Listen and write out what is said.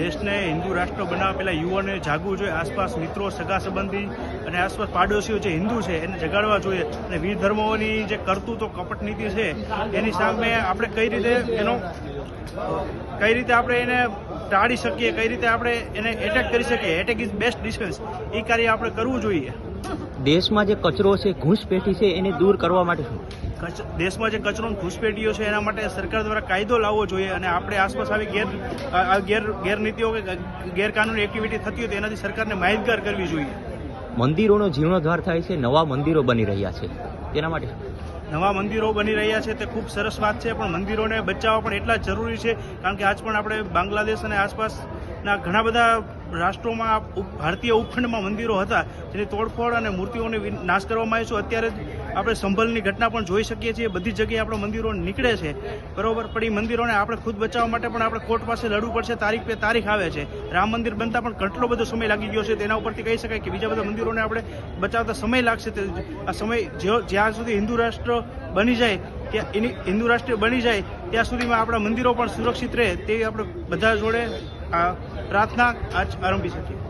દેશને હિન્દુ રાષ્ટ્ર બનાવવા પહેલાં યુવાને જાગવું જોઈએ, આસપાસ મિત્રો, સગા સંબંધી અને આસપાસ પાડોશીઓ જે હિન્દુ છે, એને જગાડવા જોઈએ. અને વીર ધર્મોની જે કરતૂતો કપટ નીતિ છે, એની સામે આપણે કઈ રીતે એનો કઈ રીતે આપણે એને ટાળી શકીએ, કઈ રીતે આપણે એને એટેક કરી શકીએ. એટેક ઇઝ બેસ્ટ ડિફેન્સ એ કાર્ય આપણે કરવું જોઈએ. દેશમાં જે કચરો છે ઘૂંસપેટી છે એને દૂર કરવા માટે શું? દેશમાં જે કચરો ઘૂંસપેટીઓ છે એના માટે સરકાર દ્વારા કાયદો લાવવો જોઈએ અને આપણે આસપાસ આવી ગેર ગેર ગેરનીતિઓ કે ગેરકાનૂની એક્ટિવિટી થતી હોય તો એનાથી સરકારને માહિતગાર કરવી જોઈએ. મંદિરોનો જીર્ણોદ્ધાર થાય છે નવા મંદિરો બની રહ્યા છે. તેના માટે નવા મંદિરો બની રહ્યા છે તે ખૂબ સરસ વાત છે પણ મંદિરોને બચાવવા પણ એટલા જરૂરી છે કારણ કે આજ પણ આપણે બાંગ્લાદેશ અને આસપાસના ઘણા બધા રાષ્ટ્રોમાં ભારતીય ઉપખંડમાં મંદિરો હતા, જેની તોડફોડ અને મૂર્તિઓને નાશ કરવામાં આવ્યો છે. અત્યારે આપણે સંભલની ઘટના પણ જોઈ શકીએ છીએ. બધી જગ્યાએ આપણે મંદિરો નીકળે છે. બરોબર, પણ એ મંદિરોને આપણે ખુદ બચાવવા માટે પણ આપણે કોર્ટ પાસે લડવું પડશે. તારીખ પે તારીખ આવે છે. રામ મંદિર બનતા પણ કેટલો બધો સમય લાગી ગયો છે. તેના ઉપરથી કહી શકાય કે બીજા બધા મંદિરોને આપણે બચાવતા સમય લાગશે. તે આ સમય જ્યો- સુધી હિન્દુ રાષ્ટ્ર બની જાય, ત્યાં એની હિન્દુ રાષ્ટ્ર બની જાય, ત્યાં સુધીમાં આપણા મંદિરો પણ સુરક્ષિત રહે. તેવી આપણે બધા જોડે પ્રાર્થના આજ આરંભી શકીએ.